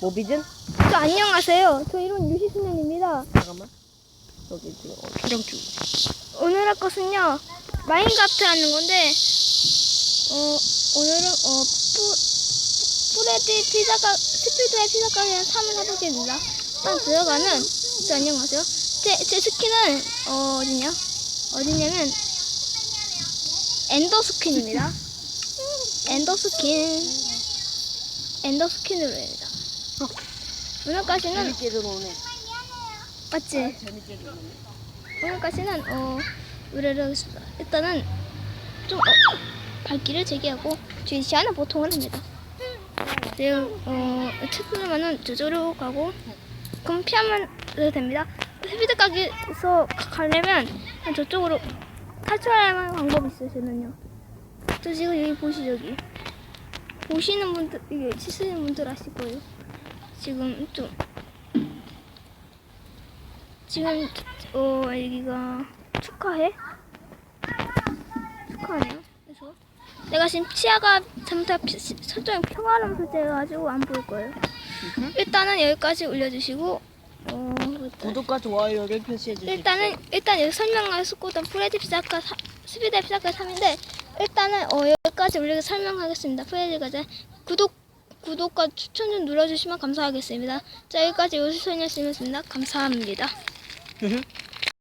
모비즌? 저 안녕하세요. 저 이름 유시순현입니다. 잠깐만. 여기 지금 어, 촬영 중. 오늘 할 것은요 마인크래프트 하는 건데 어 오늘은 어 푸, 프레디 피자가 스피드의 피자 가게 3을 해보겠습니다. 일단 들어가는 저 안녕하세요. 제, 제 스킨은 어 어디냐? 어디냐면 엔더 스킨입니다. 엔더 스킨 엔더 스킨으로 합니다. 오늘까지는 재밌게 들어오네. 맞지? 재밌게 들어오네. 오늘까지는 어 의뢰를 하겠습니다. 일단은 좀 어, 재개하고 주인 시간은 보통은 합니다. 지금 어 찾으면은 저쪽으로 가고 그럼 피하면 됩니다. 스피드 가게에서 가- 가려면 저쪽으로 탈출할 만한 방법이 있어요. 저는요. 저 지금 여기 보시죠 여기 보시는 분들 이게 치시는 분들 아실 거예요. 지금 좀 지금 어 여기가 축하해 축하하네요. 그래서 내가 지금 치아가 잘못하 설정이 평화로운 상태여가지고 안 보일 거예요. 일단은 여기까지 올려주시고 어 구독과 좋아요를 표시해 주십시오. 일단은 일단 여기 설명할 수고던 프레디 피자카 사- 스피드 피자카 3인데 일단은 어 여기까지 올리고 설명하겠습니다. 프레디 가자 구독 구독과 추천 좀 눌러주시면 감사하겠습니다. 자 여기까지 요시선이었습니다. 감사합니다.